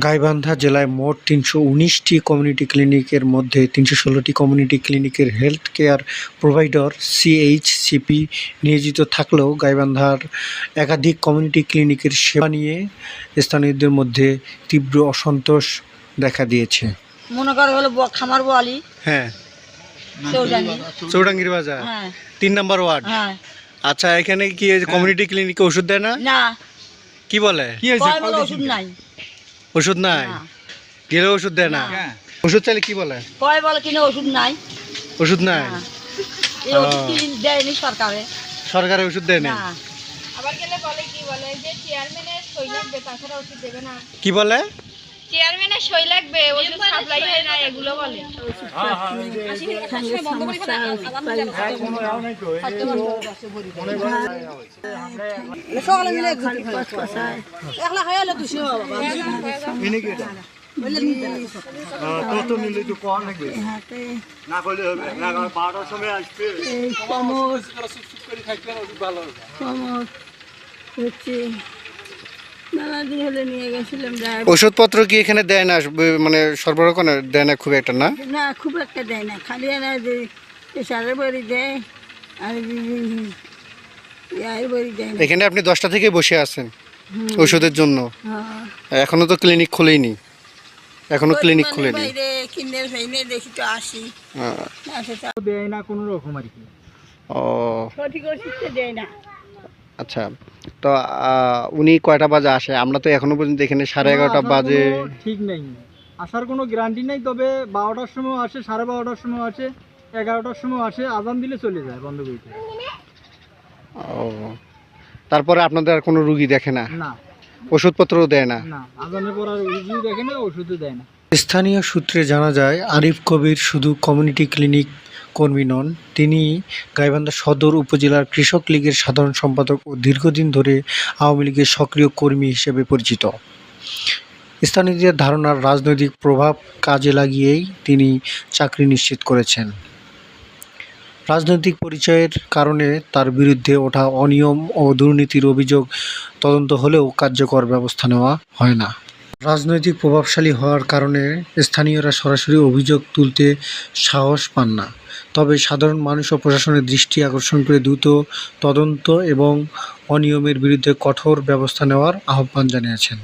গাইবান্ধা জেলায় মোট তিনশো উনিশটি কমিউনিটি ক্লিনিকের মধ্যে তিনশো ষোলোটি কমিউনিটি ক্লিনিকের হেলথ কেয়ার প্রোভাইডার সিএইচসিপি নিয়োজিত থাকলেও গাইবান্ধার একাধিক কমিউনিটি ক্লিনিকের সেবা নিয়ে স্থানীয়দের মধ্যে তীব্র অসন্তোষ দেখা দিয়েছে। মনে করো হলো খামার বোয়ালি। হ্যাঁ। চৌডাঙ্গি। চৌডাঙ্গির বাজার। হ্যাঁ। তিন নম্বর ওয়ার্ড। হ্যাঁ। আচ্ছা এখানে কি কমিউনিটি ক্লিনিকে ওষুধ দেয় না? না। কি বলে? বলে ওষুধ নাই? ওষুধ নাই। গেলে ওষুধ দেয় না। ওষুধ চাইলে কি বলে? কয় বলে কিনে ওষুধ নাই। ওষুধ নাই। দেয়নি সরকারে। সরকারের ওষুধ দেয় না। আবার গেলে বলে কি বলে? যে চেয়ারম্যানের লাগবে তাছাড়া ওষুধ দেবে না। কি বলে? চেয়ারম্যানের সই লাগবে ওষুধ সাপ্লাই হয় না এগুলো বলে। সকালে মিলে একলা খাই হলে দুশো হচ্ছে মেলা দিন হলে নিয়ে গেছিলাম যা- ওষুধপত্র কি এখানে দেয় না? মানে সরবরাহ করে দেয় না খুব একটা না? না খুব একটা দেয় না। খালি সারের বড়ি দেয় আর এখানে আপনি দশটা থেকে বসে আছেন ওষুধের জন্য। হ্যাঁ। এখনও তো ক্লিনিক খুলেইনি এখনও ক্লিনিক পরিমাণে খুলেনি। আসে। দেয় না কোনো রকম আর কি। ও। সঠিক ওষুধটা দেয় না। আচ্ছা তো উনি কয়টা বাজে আসে? আমরা তো এখনও পর্যন্ত এখানে সাড়ে এগারোটা বাজে। ঠিক নেই। আসার কোনো গ্যারান্টি নেই তবে বারোটার সময় আসে সাড়ে বারোটার সময় আসে এগারোটার সময় আসে আজান দিলে চলে যায় বন্ধ করতে ও তারপরে আপনাদের আর কোনো রুগী দেখে না? না। ওষুধপত্রও দেয় না? না আজানের পর আর ওষুধ দেখে না ওষুধও দেয় না। স্থানীয় সূত্রে জানা যায় আরিফ কবির শুধু কমিউনিটি ক্লিনিক কর্মী নন। তিনি গাইবান্ধা সদর উপজেলার কৃষক লীগের সাধারণ সম্পাদক ও দীর্ঘদিন ধরে আওয়ামী লীগের সক্রিয় কর্মী হিসেবে পরিচিত। স্থানীয়দের ধারণার রাজনৈতিক প্রভাব কাজে লাগিয়েই তিনি চাকরি নিশ্চিত করেছেন। রাজনৈতিক পরিচয়ের কারণে তার বিরুদ্ধে ওঠা অনিয়ম ও দুর্নীতির অভিযোগ তদন্ত হলেও কার্যকর ব্যবস্থা নেওয়া হয় না। রাজনৈতিক প্রভাবশালী হওয়ার কারণে স্থানীয়রা সরাসরি অভিযোগ তুলতে সাহস পান না। তবে সাধারণ মানুষ ও প্রশাসনের দৃষ্টি আকর্ষণ করে দ্রুত তদন্ত এবং অনিয়মের বিরুদ্ধে কঠোর ব্যবস্থা নেওয়ার আহ্বান জানিয়েছেন।